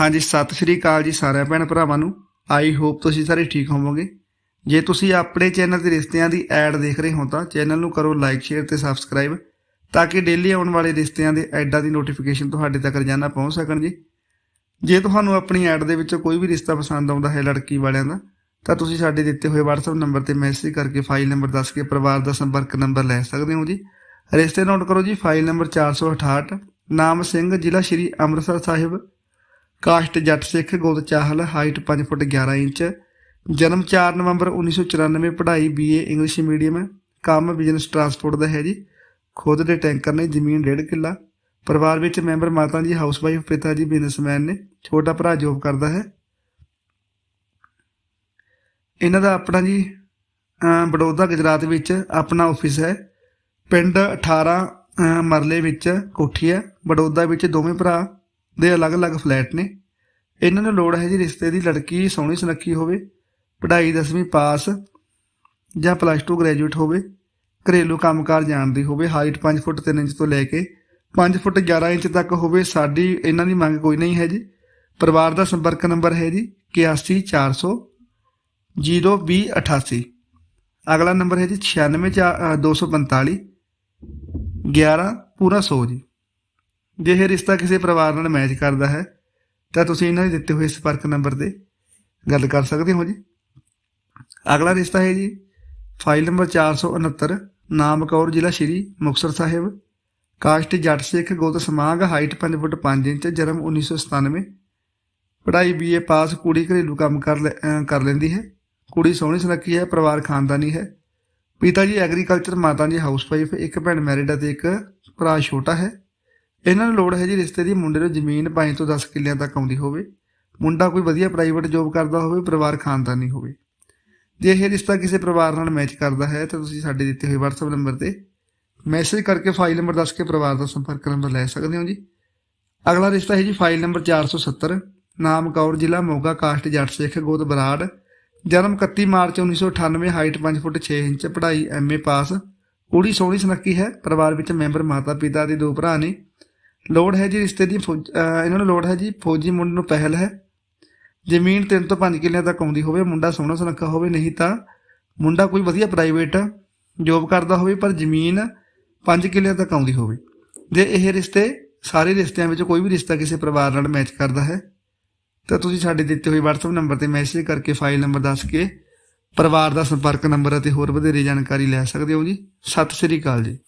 ਹਾਂਜੀ, ਸਤਿ ਸ਼੍ਰੀ ਅਕਾਲ ਜੀ ਸਾਰਿਆਂ ਭੈਣ ਭਰਾਵਾਂ ਨੂੰ। ਆਈ ਹੋਪ ਤੁਸੀਂ ਸਾਰੇ ਠੀਕ ਹੋਵੋਗੇ। ਜੇ ਤੁਸੀਂ ਆਪਣੇ ਚੈਨਲ ਤੇ ਰਿਸ਼ਤਿਆਂ ਦੀ ਐਡ ਦੇਖ ਰਹੇ ਹੋ ਤਾਂ ਚੈਨਲ ਨੂੰ ਕਰੋ ਲਾਈਕ ਸ਼ੇਅਰ ਤੇ ਸਬਸਕ੍ਰਾਈਬ ਤਾਂ ਕਿ ਡੇਲੀ ਆਉਣ ਵਾਲੇ ਰਿਸ਼ਤਿਆਂ ਦੇ ਐਡਾਂ ਦੀ ਨੋਟੀਫਿਕੇਸ਼ਨ ਤੁਹਾਡੇ ਤੱਕ ਰੋਜ਼ਾਨਾ ਪਹੁੰਚ ਸਕਣ ਜੀ। ਜੇ ਤੁਹਾਨੂੰ ਆਪਣੀ ਐਡ ਦੇ ਵਿੱਚੋਂ ਕੋਈ ਵੀ ਰਿਸ਼ਤਾ ਪਸੰਦ ਆਉਂਦਾ ਹੈ ਲੜਕੀ ਵਾਲਿਆਂ ਦਾ, ਤਾਂ ਤੁਸੀਂ ਸਾਡੇ ਦਿੱਤੇ ਹੋਏ WhatsApp ਨੰਬਰ ਤੇ ਮੈਸੇਜ ਕਰਕੇ ਫਾਈਲ ਨੰਬਰ ਦੱਸ ਕੇ ਪਰਿਵਾਰ ਦਾ ਸੰਪਰਕ ਨੰਬਰ ਲੈ ਸਕਦੇ ਹੋ ਜੀ। ਰਿਸ਼ਤੇ ਨੋਟ ਕਰੋ ਜੀ ਫਾਈਲ ਨੰਬਰ 468 ਨਾਮ ਸਿੰਘ, ਜ਼ਿਲ੍ਹਾ ਸ਼੍ਰੀ ਅੰਮ੍ਰਿਤਸਰ ਸਾਹਿਬ। ਕਾਸਟ ਜੱਟ ਸਿੱਖ ਗੋਦ ਚਾਹਲ, ਹਾਈਟ 5 ਫੁੱਟ 11 ਇੰਚ, ਜਨਮ 4 ਨਵੰਬਰ 1994 ਪੜ੍ਹਾਈ ਬੀਏ ਇੰਗਲਿਸ਼ ਮੀਡੀਅਮ ਕੰਮ ਬਿਜ਼ਨਸ ਟਰਾਂਸਪੋਰਟ ਦਾ ਹੈ ਜੀ। ਖੁਦ ਦੇ ਟੈਂਕਰ ਨੇ ਜ਼ਮੀਨ ਡੇਢ ਕਿੱਲਾ। ਪਰਿਵਾਰ ਵਿੱਚ ਮੈਂਬਰ ਮਾਤਾ ਜੀ ਹਾਊਸਵਾਈਫ ਪਿਤਾ ਜੀ ਬਿਜ਼ਨਸਮੈਨ ਨੇ ਛੋਟਾ ਭਰਾ ਜੋਬ ਕਰਦਾ ਹੈ। ਇਹਨਾਂ ਦਾ ਆਪਣਾ ਜੀ ਬੜੌਦਾ ਗੁਜਰਾਤ ਵਿੱਚ ਆਪਣਾ ਆਫਿਸ ਹੈ। ਪਿੰਡ 18 ਮਰਲੇ ਵਿੱਚ ਕੋਠੀ ਹੈ। ਬੜੌਦਾ ਵਿੱਚ ਦੋਵੇਂ ਭਰਾ ਦੇ ਅਲੱਗ-ਅਲੱਗ ਫਲੈਟ ਨੇ। ਇਹਨਾਂ ਨੂੰ ਲੋੜ ਹੈ ਜੀ ਰਿਸ਼ਤੇ ਦੀ ਲੜਕੀ ਸੋਹਣੀ ਸੁਨੱਖੀ ਹੋਵੇ, ਪੜ੍ਹਾਈ 10ਵੀਂ ਪਾਸ ਜਾਂ ਪਲੱਸ 2 ਗ੍ਰੈਜੂਏਟ ਹੋਵੇ, ਘਰੇਲੂ ਕੰਮਕਾਰ ਜਾਣਦੀ ਹੋਵੇ ਹਾਈਟ 5 ਫੁੱਟ 3 ਇੰਚ ਤੋਂ ਲੈ ਕੇ 5 ਫੁੱਟ 11 ਇੰਚ ਤੱਕ ਹੋਵੇ, ਸਾਡੀ ਇਹਨਾਂ ਦੀ ਮੰਗ ਕੋਈ ਨਹੀਂ ਹੈ ਜੀ। ਪਰਿਵਾਰ ਦਾ ਸੰਪਰਕ ਨੰਬਰ ਹੈ ਜੀ 81400 02088 ਅਗਲਾ ਨੰਬਰ ਹੈ ਜੀ 96245 11 ਪੂਰਾ 100 ਜੀ। ਜੇ ਇਹ ਰਿਸ਼ਤਾ ਕਿਸੇ ਪਰਿਵਾਰ ਨਾਲ ਮੈਚ ਕਰਦਾ ਹੈ, ਤਾਂ ਤੁਸੀਂ ਇਹਨਾਂ ਦੇ ਦਿੱਤੇ ਹੋਏ ਸੰਪਰਕ ਨੰਬਰ ਤੇ ਗੱਲ ਕਰ ਸਕਦੇ ਹੋ ਜੀ। ਅਗਲਾ ਰਿਸ਼ਤਾ ਹੈ ਜੀ ਫਾਈਲ ਨੰਬਰ 469 ਨਾਮ ਕੌਰ, ਜ਼ਿਲ੍ਹਾ ਸ਼੍ਰੀ ਮੁਕਤਸਰ ਸਾਹਿਬ। ਕਾਸਟ ਜੱਟ ਸਿੱਖ ਗੋਤ ਸਮਾਗ ਹਾਈਟ 5 ਫੁੱਟ 5 ਇੰਚ, ਜਨਮ 1997 ਪੜ੍ਹਾਈ ਬੀਏ ਪਾਸ, ਕੁੜੀ ਘਰੇਲੂ ਕੰਮ ਕਰ ਲੈ- ਕਰ ਲੈਂਦੀ ਹੈ। ਕੁੜੀ ਸੋਹਣੀ ਸੁਨੱਖੀ ਹੈ, ਪਰਿਵਾਰ ਖਾਨਦਾਨੀ ਹੈ। ਪਿਤਾ ਜੀ ਐਗਰੀਕਲਚਰ ਮਾਤਾ ਜੀ ਹਾਊਸਵਾਈਫ ਇੱਕ ਭੈਣ ਮੈਰਿਡ ਅਤੇ ਇੱਕ ਭਰਾ ਛੋਟਾ ਹੈ। ਇਹਨਾਂ ਨੂੰ ਲੋੜ ਹੈ ਜੀ ਰਿਸ਼ਤੇ ਦੀ ਮੁੰਡੇ ਨੂੰ ਜ਼ਮੀਨ 5 ਤੋਂ 10 ਕਿੱਲਿਆਂ ਤੱਕ ਆਉਂਦੀ ਹੋਵੇ। ਮੁੰਡਾ ਕੋਈ ਵਧੀਆ ਪ੍ਰਾਈਵੇਟ ਜੌਬ ਕਰਦਾ ਹੋਵੇ, ਪਰਿਵਾਰ ਖਾਨਦਾਨੀ ਹੋਵੇ। ਜੇ ਇਹ ਰਿਸ਼ਤਾ ਕਿਸੇ ਪਰਿਵਾਰ ਨਾਲ ਮੈਚ ਕਰਦਾ ਹੈ ਤਾਂ ਤੁਸੀਂ ਸਾਡੇ ਦਿੱਤੇ ਹੋਏ WhatsApp ਨੰਬਰ ਤੇ ਮੈਸੇਜ ਕਰਕੇ ਫਾਈਲ ਨੰਬਰ ਦੱਸ ਕੇ ਪਰਿਵਾਰ ਦਾ ਸੰਪਰਕ ਨੰਬਰ ਲੈ ਸਕਦੇ ਹੋ ਜੀ। ਅਗਲਾ ਰਿਸ਼ਤਾ ਹੈ ਜੀ ਫਾਈਲ ਨੰਬਰ 470 ਨਾਮ ਕੌਰ ਜ਼ਿਲ੍ਹਾ ਮੋਗਾ ਕਾਸਟ ਜੱਟ ਸਿੱਖ, ਗੋਦ ਬਰਾੜ। ਜਨਮ 31 ਮਾਰਚ 1998 ਹਾਈਟ 5 ਫੁੱਟ 6 ਇੰਚ, ਪੜ੍ਹਾਈ ਐਮਏ ਪਾਸ ਕੁੜੀ ਸੋਹਣੀ ਸੁਨੱਖੀ ਹੈ, ਪਰਿਵਾਰ ਵਿੱਚ ਮੈਂਬਰ ਮਾਤਾ ਪਿਤਾ ਦੇ ਦੋ ਭਰਾ ਨੇ। ਲੋੜ ਹੈ ਜੀ ਰਿਸ਼ਤੇ ਦੀ ਫੌਜ- ਇਹਨਾਂ ਨੂੰ ਲੋੜ ਹੈ ਜੀ, ਫੌਜੀ ਮੁੰਡੇ ਨੂੰ ਪਹਿਲ ਹੈ। ਜ਼ਮੀਨ 3 ਤੋਂ 5 ਕਿੱਲਿਆਂ ਤੱਕ ਆਉਂਦੀ ਹੋਵੇ, ਮੁੰਡਾ ਸੋਹਣਾ ਸੁਨੱਖਾ ਹੋਵੇ, ਨਹੀਂ ਤਾਂ ਮੁੰਡਾ ਕੋਈ ਵਧੀਆ ਪ੍ਰਾਈਵੇਟ ਜੋਬ ਕਰਦਾ ਹੋਵੇ, ਪਰ ਜ਼ਮੀਨ 5 ਕਿੱਲਿਆਂ ਤੱਕ ਆਉਂਦੀ ਹੋਵੇ। ਜੇ ਇਹ ਰਿਸ਼ਤੇ ਸਾਰੇ ਰਿਸ਼ਤਿਆਂ ਵਿੱਚ ਕੋਈ ਵੀ ਰਿਸ਼ਤਾ ਕਿਸੇ ਪਰਿਵਾਰ ਨਾਲ ਮੈਚ ਕਰਦਾ ਹੈ, ਤਾਂ ਤੁਸੀਂ ਸਾਡੇ ਦਿੱਤੇ ਹੋਏ WhatsApp ਨੰਬਰ ਤੇ ਮੈਸੇਜ ਕਰਕੇ ਫਾਈਲ ਨੰਬਰ ਦੱਸ ਕੇ ਪਰਿਵਾਰ ਦਾ ਸੰਪਰਕ ਨੰਬਰ ਅਤੇ ਹੋਰ ਵਧੇਰੇ ਜਾਣਕਾਰੀ ਲੈ ਸਕਦੇ ਹੋ ਜੀ। ਸਤਿ ਸ੍ਰੀ ਅਕਾਲ ਜੀ।